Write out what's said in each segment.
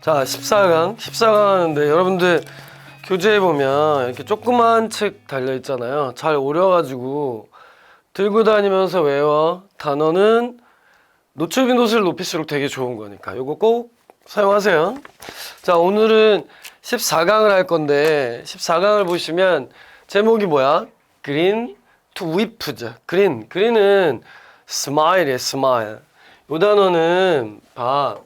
자, 14강. 14강 하는데 여러분들 교재에 보면 이렇게 조그만 책 달려 있잖아요. 잘 오려 가지고 들고 다니면서 외워. 단어는 노출 빈 도수를 높일수록 되게 좋은 거니까 요거 꼭 사용하세요. 자, 오늘은 14강을 할 건데 14강을 보시면 제목이 뭐야? 그린 투 위프즈. 그린. 그린은 스마일이에요, 스마일. 요 단어는 봐.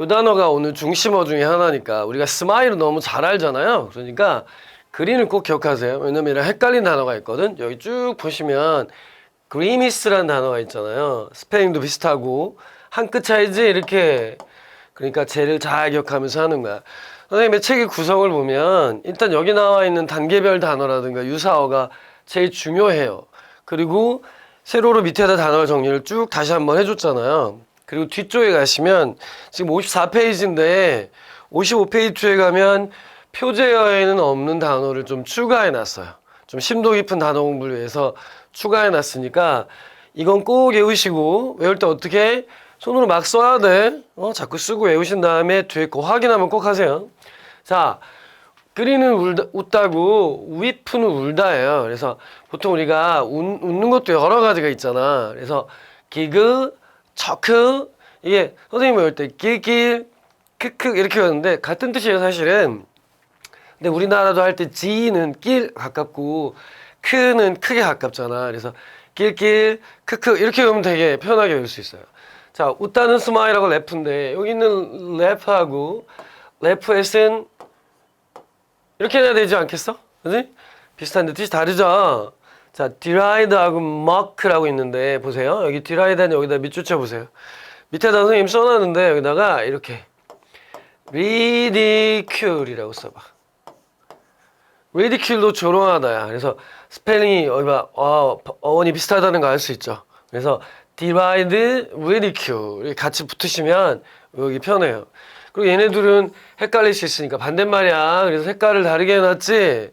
요 단어가 오늘 중심어 중에 하나니까 우리가 스마일을 너무 잘 알잖아요. 그러니까 그린을 꼭 기억하세요. 왜냐면 이런 헷갈린 단어가 있거든. 여기 쭉 보시면 그리미스라는 단어가 있잖아요. 스페인도 비슷하고 한 끗 차이지 이렇게 그러니까 쟤를 잘 기억하면서 하는 거야. 선생님의 책의 구성을 보면 일단 여기 나와 있는 단계별 단어라든가 유사어가 제일 중요해요. 그리고 세로로 밑에다 단어 정리를 쭉 다시 한번 해줬잖아요. 그리고 뒤쪽에 가시면 지금 54페이지인데 55페이지에 가면 표제어에는 없는 단어를 좀 추가해 놨어요. 좀 심도 깊은 단어 공부를 위해서 추가해 놨으니까 이건 꼭 외우시고 외울 때 어떻게 손으로 막 써야 돼. 어, 자꾸 쓰고 외우신 다음에 뒤에 거 확인하면 꼭 하세요. 자, 그리는 울다, 웃다고 위프는 울다예요. 그래서 보통 우리가 웃, 웃는 것도 여러 가지가 있잖아. 그래서 기그, 처크 이게 선생님 외울 때 길길, 크크 이렇게 외우는데 같은 뜻이에요 사실은. 근데 우리나라도 할 때 지는 길 가깝고 크는 크게 가깝잖아. 그래서 길길, 크크 이렇게 외우면 되게 편하게 외울 수 있어요. 자, 웃다는 스마일하고 래프인데 여기 있는 래프하고 래프 S는 이렇게 해야 되지 않겠어? 그지? 비슷한데 뜻이 다르죠? 자, 디라이드하고 마크라고 있는데 보세요. 여기 디라이드는 여기다 밑줄쳐 보세요. 밑에다 선생님 써놨는데 여기다가 이렇게 ridicule이라고 써봐. ridicule도 조롱하다야. 그래서 스펠링이 봐. 어, 어원이 비슷하다는 거 알 수 있죠. 그래서 divide, ridicule 같이 붙으시면 여기 편해요. 그리고 얘네들은 헷갈릴 수 있으니까 반대말이야. 그래서 색깔을 다르게 해놨지.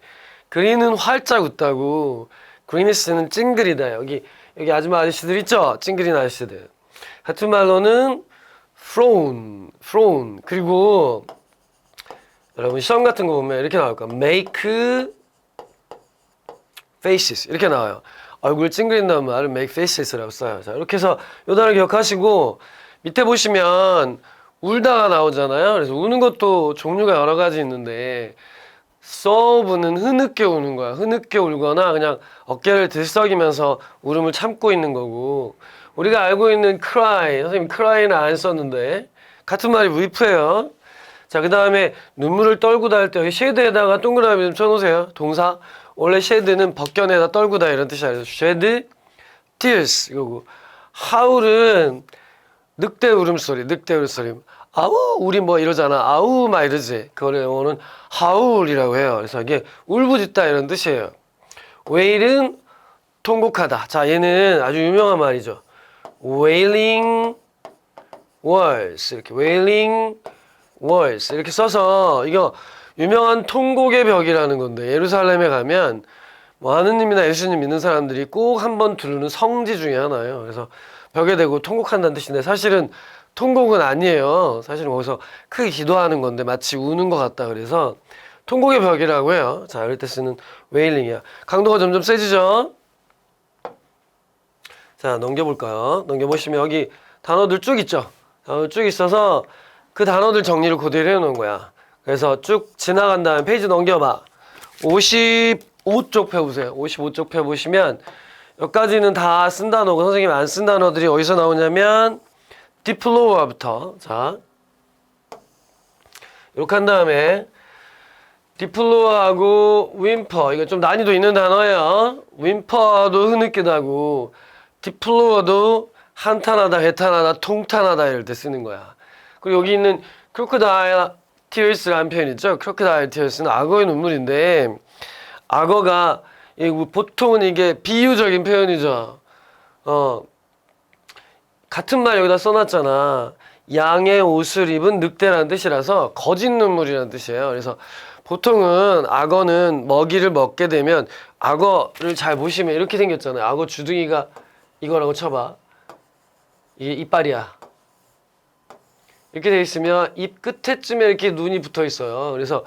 그린은 활짝 웃다고 그리니스는 찡그리다. 여기 여기 아줌마 아저씨들 있죠? 찡그린 아저씨들. 같은 말로는 frown, frown. 그리고 여러분 시험 같은 거 보면 이렇게 나올 거야. make faces 이렇게 나와요. 얼굴 찡그린다는 말을 make faces라고 써요. 자 이렇게 해서 요 단어 기억하시고 밑에 보시면 울다가 나오잖아요. 그래서 우는 것도 종류가 여러 가지 있는데 서브는 흐느껴 우는 거야. 흐느껴 울거나 그냥 어깨를 들썩이면서 울음을 참고 있는 거고 우리가 알고 있는 cry 선생님 cry는 안 썼는데 같은 말이 weep예요. 자, 그 다음에 눈물을 떨구다 할 때 여기 쉐드에다가 동그라미 좀 쳐놓으세요. 동사. 원래 쉐드는 벗겨내다 떨구다 이런 뜻이 아니라 쉐드, tears 이거고. 하울은 늑대 울음소리, 늑대 울음소리. 아우, 우리 뭐 이러잖아. 아우, 막 이러지. 그거를 영어는 하울이라고 해요. 그래서 이게 울부짖다 이런 뜻이에요. 웨일은 통곡하다. 자, 얘는 아주 유명한 말이죠. wailing words. 이렇게 wailing words. 이렇게 써서 이거 유명한 통곡의 벽이라는 건데 예루살렘에 가면 뭐 하느님이나 예수님 믿는 사람들이 꼭 한번 두르는 성지 중에 하나예요. 그래서 벽에 대고 통곡한다는 뜻인데 사실은 통곡은 아니에요. 사실은 거기서 크게 기도하는 건데 마치 우는 것 같다 그래서 통곡의 벽이라고 해요. 자, 이럴 때 쓰는 웨일링이야. 강도가 점점 세지죠? 자, 넘겨볼까요? 넘겨보시면 여기 단어들 쭉 있죠? 단어들 쭉 있어서 그 단어들 정리를 그대로 해놓은 거야. 그래서 쭉 지나간 다음에 페이지 넘겨봐. 55쪽 펴보세요. 55쪽 펴보시면 여기까지는 다 쓴 단어고 선생님이 안 쓴 단어들이 어디서 나오냐면 디플로어부터 자 이렇게 한 다음에 디플로어하고 윈퍼 이거 좀 난이도 있는 단어예요. 윈퍼도 흐느끼다 하고 디플로어도 한탄하다, 해탄하다, 통탄하다 이럴 때 쓰는 거야. 그리고 여기 있는 크로커다일 티어스라는 표현 있죠. 크로커다일 티어스는 악어의 눈물인데 악어가 이 보통은 이게 비유적인 표현이죠. 어 같은 말 여기다 써놨잖아. 양의 옷을 입은 늑대라는 뜻이라서 거짓 눈물이라는 뜻이에요. 그래서 보통은 악어는 먹이를 먹게 되면 악어를 잘 보시면 이렇게 생겼잖아요. 악어 주둥이가 이거라고 쳐봐. 이게 이빨이야. 이렇게 돼 있으면 입 끝에쯤에 이렇게 눈이 붙어 있어요. 그래서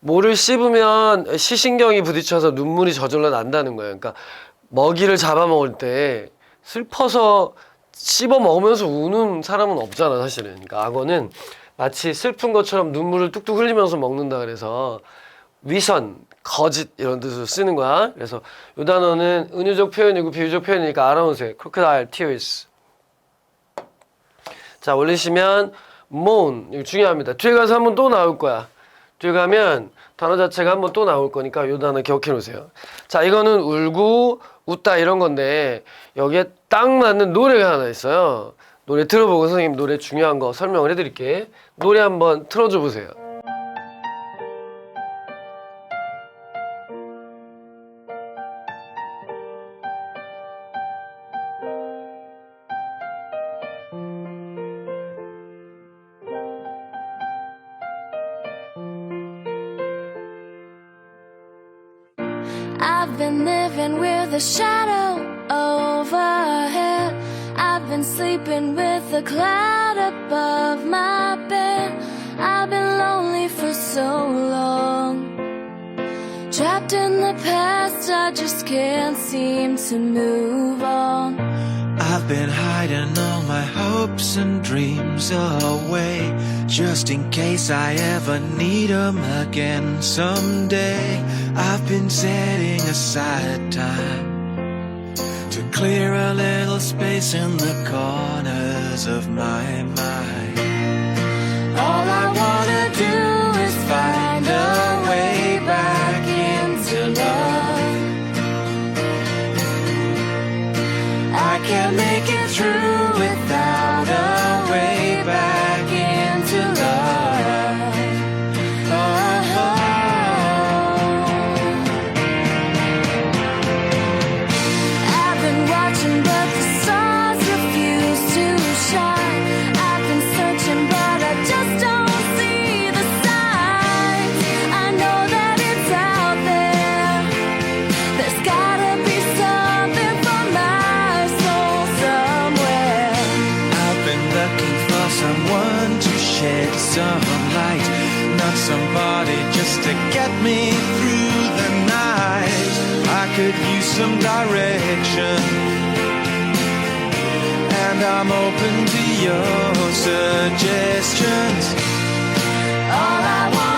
뭐를 씹으면 시신경이 부딪혀서 눈물이 저절로 난다는 거예요. 그러니까 먹이를 잡아먹을 때 슬퍼서 씹어 먹으면서 우는 사람은 없잖아 사실은. 그러니까 악어는 마치 슬픈 것처럼 눈물을 뚝뚝 흘리면서 먹는다 그래서 위선, 거짓 이런 뜻으로 쓰는 거야. 그래서 이 단어는 은유적 표현이고 비유적 표현이니까 알아보세요. crocodile tears. 자 올리시면 moan 이거 중요합니다. 뒤에 가서 한번 또 나올 거야. 뒤에 가면 단어 자체가 한번 또 나올 거니까 이 단어 기억해 놓으세요. 자 이거는 울고 웃다 이런 건데 여기에 딱 맞는 노래가 하나 있어요. 노래 들어보고 선생님 노래 중요한 거 설명을 해드릴게. 노래 한번 틀어줘 보세요. Cloud above my bed. I've been lonely for so long. Trapped in the past, I just can't seem to move on. I've been hiding all my hopes and dreams away Just in case I ever need 'em again someday I've been setting aside time To clear a little space in the corners of my mind. All I wanna do I'm open to your suggestions. All I wanna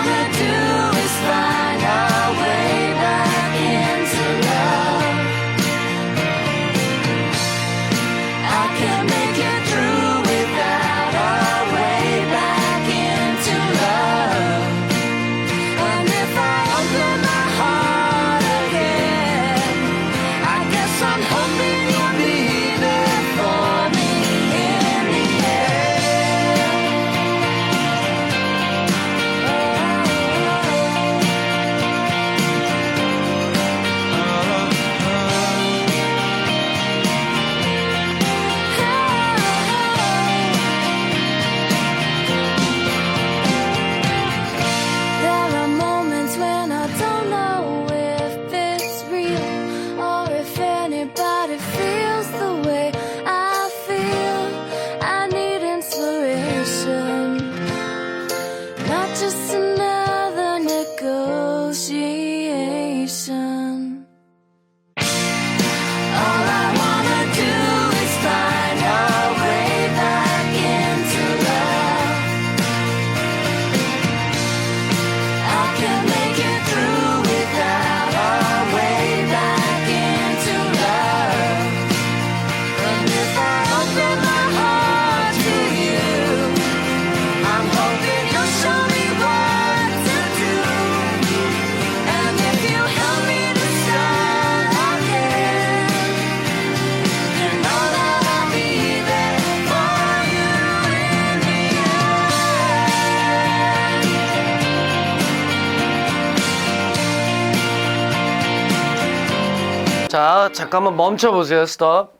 자, 잠깐만 멈춰 보세요. 스톱.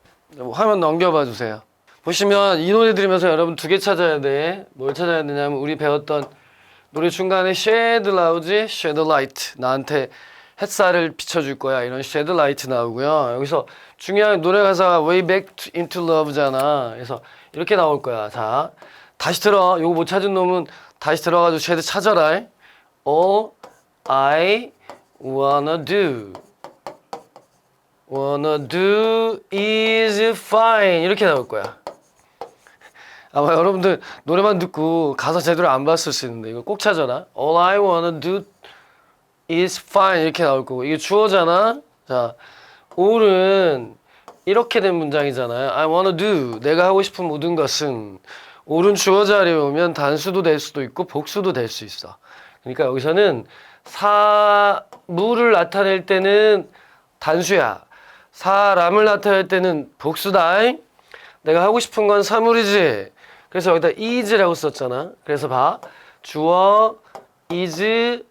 화면 넘겨봐 주세요. 보시면 이 노래 들으면서 여러분 두 개 찾아야 돼. 뭘 찾아야 되냐면 우리 배웠던 노래 중간에 shed 나오지? shed light. 나한테 햇살을 비춰줄 거야. 이런 shed light 나오고요. 여기서 중요한 노래 가사가 way back to- into love잖아. 그래서 이렇게 나올 거야. 자, 다시 들어. 요거 못 찾은 놈은 다시 들어가지고 쟤들 찾아라. All I wanna do. Wanna do is fine. 이렇게 나올 거야. 아마 여러분들 노래만 듣고 가사 제대로 안 봤을 수 있는데 이거 꼭 찾아라. All I wanna do is fine 이렇게 나올 거고 이게 주어잖아. 자, all은 이렇게 된 문장이잖아요. I wanna do 내가 하고 싶은 모든 것은 all은 주어 자리에 오면 단수도 될 수도 있고 복수도 될 수 있어. 그러니까 여기서는 사물을 나타낼 때는 단수야. 사람을 나타낼 때는 복수다. 내가 하고 싶은 건 사물이지. 그래서 여기다 is라고 썼잖아. 그래서 봐. 주어 is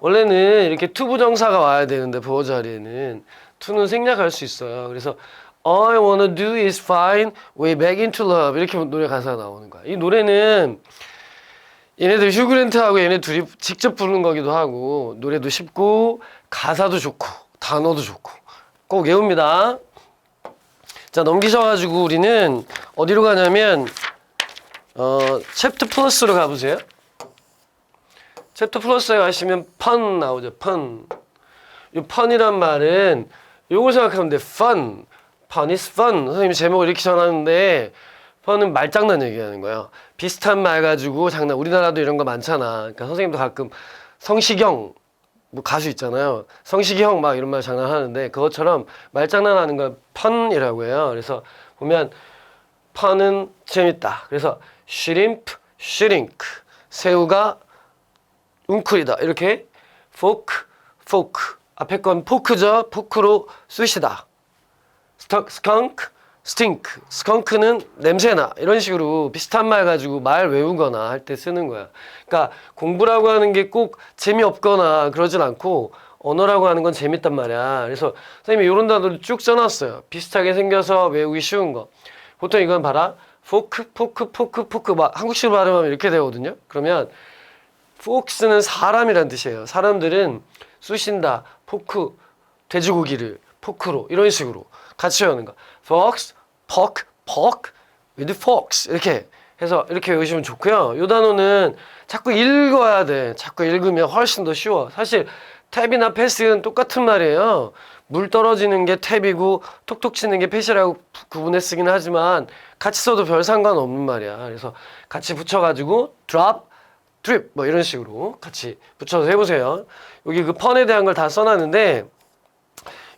원래는 이렇게 투부정사가 와야 되는데 보호 자리에는 to는 생략할 수 있어요. 그래서 All I wanna do is find way back into love 이렇게 노래 가사가 나오는 거야. 이 노래는 얘네들 휴그랜트하고 얘네 둘이 직접 부르는 거기도 하고 노래도 쉽고 가사도 좋고 단어도 좋고 꼭 외웁니다. 자 넘기셔가지고 우리는 어디로 가냐면 어 챕터 플러스로 가보세요. 챕터 플러스에 가시면 펀 나오죠. 펀. 이 펀이란 말은 요걸 생각하면 돼. fun. is fun. 선생님이 제목을 이렇게 전하는데 펀은 말장난 얘기하는 거예요. 비슷한 말 가지고 장난. 우리나라도 이런 거 많잖아. 그러니까 선생님도 가끔 성시경 뭐 가수 있잖아요. 성시경 막 이런 말 장난하는데 그것처럼 말장난하는 걸 펀이라고 해요. 그래서 보면 펀은 재밌다. 그래서 shrimp, shrink. 새우가 웅크리다 이렇게 포크 포크 앞에 건 포크죠 포크로 쑤시다 스턴 스컹크 스팅크 스컹크는 냄새나 이런 식으로 비슷한 말 가지고 말 외우거나 할 때 쓰는 거야. 그러니까 공부라고 하는 게 꼭 재미없거나 그러진 않고 언어라고 하는 건 재밌단 말이야. 그래서 선생님이 이런 단어를 쭉 써놨어요. 비슷하게 생겨서 외우기 쉬운 거. 보통 이건 봐라. 포크 포크 포크 포크. 막 한국식으로 발음하면 이렇게 되거든요. 그러면 폭스는 사람이란 뜻이에요. 사람들은 쑤신다, 포크, 돼지고기를 포크로 이런 식으로 같이 외우는 거. Fox, pork, pork with fox 이렇게 해서 이렇게 외우시면 좋고요. 이 단어는 자꾸 읽어야 돼. 자꾸 읽으면 훨씬 더 쉬워. 사실 탭이나 패스는 똑같은 말이에요. 물 떨어지는 게 탭이고 톡톡 치는 게 패시라고 구- 구분해 쓰긴 하지만 같이 써도 별 상관없는 말이야. 그래서 같이 붙여가지고 drop, 드립 뭐 이런 식으로 같이 붙여서 해보세요. 여기 그 펀에 대한 걸 다 써놨는데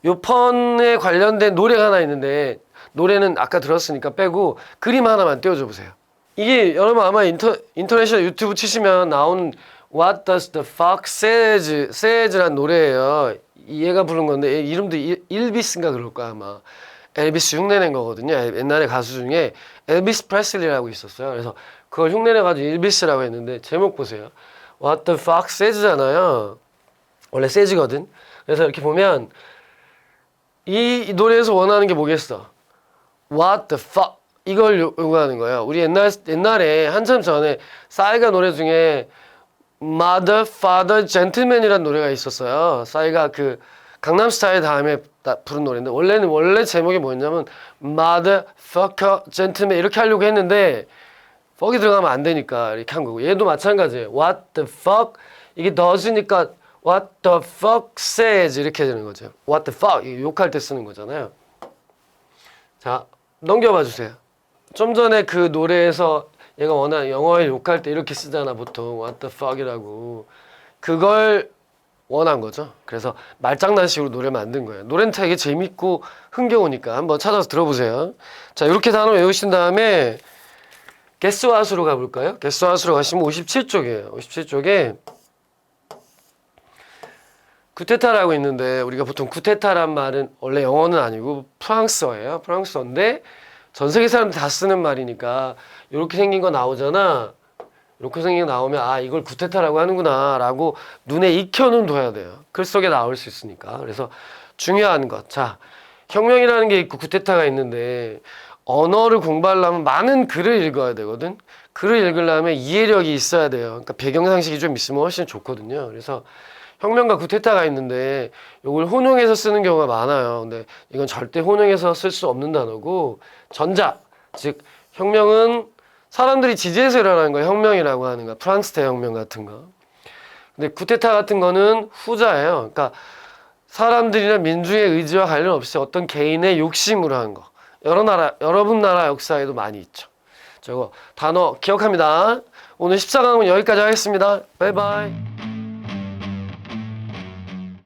요 펀에 관련된 노래가 하나 있는데 노래는 아까 들었으니까 빼고 그림 하나만 띄워줘 보세요. 이게 여러분 아마 인터 인터내셔널 유튜브 치시면 나온 What Does the Fox Says Says란 노래예요. 이 얘가 부른 건데 얘 이름도 일- 일비스인가 그럴 거야 아마. 엘비스 흉내낸 거거든요. 엘- 옛날에 가수 중에 엘비스 프레슬리라고 있었어요. 그래서 그걸 흉내내가지고 일비스라고 했는데 제목 보세요. What the Fox Says잖아요. 원래 세즈거든. 그래서 이렇게 보면 이, 이 노래에서 원하는 게 뭐겠어? What the fuck 이걸 요- 요구하는 거예요. 우리 옛날 옛날에 한참 전에 싸이가 노래 중에 Mother, Father, Gentleman이라는 노래가 있었어요. 싸이가 그 강남 스타일 다음에 나- 부른 노래인데 원래는 원래 제목이 뭐였냐면 Mother, Fucker, Gentleman 이렇게 하려고 했는데 fuck이 들어가면 안 되니까 이렇게 한 거고 얘도 마찬가지예요. What the fuck 이게 does니까 What the fuck says 이렇게 되는 거죠. What the fuck 욕할 때 쓰는 거잖아요. 자 넘겨봐 주세요. 좀 전에 그 노래에서 얘가 워낙 영어에 욕할 때 이렇게 쓰잖아 보통 what the fuck이라고 그걸 원한 거죠. 그래서 말장난식으로 노래 만든 거예요. 노래는 되게 재밌고 흥겨우니까 한번 찾아서 들어보세요. 자 이렇게 단어 외우신 다음에 게스와수로 가볼까요? 게스와수로 가시면 57쪽이에요. 57쪽에 구테타라고 있는데 우리가 보통 구테타란 말은 원래 영어는 아니고 프랑스어예요. 프랑스어인데 전 세계 사람들 다 쓰는 말이니까 이렇게 생긴 거 나오잖아. 이렇게 생긴 거 나오면 아 이걸 구테타라고 하는구나라고 눈에 익혀는 둬야 돼요. 글 속에 나올 수 있으니까. 그래서 중요한 것. 자 혁명이라는 게 있고 구테타가 있는데 언어를 공부하려면 많은 글을 읽어야 되거든. 글을 읽으려면 이해력이 있어야 돼요. 그러니까 배경 상식이 좀 있으면 훨씬 좋거든요. 그래서 혁명과 구테타가 있는데 이걸 혼용해서 쓰는 경우가 많아요. 근데 이건 절대 혼용해서 쓸 수 없는 단어고 전자 즉 혁명은 사람들이 지지해서 일어나는 거 혁명이라고 하는 거 프랑스 대혁명 같은 거. 근데 쿠데타 같은 거는 후자예요. 그러니까 사람들이나 민중의 의지와 관련 없이 어떤 개인의 욕심으로 한 거. 여러 나라 여러분 나라 역사에도 많이 있죠. 저거 단어 기억합니다. 오늘 14강은 여기까지 하겠습니다. 바이바이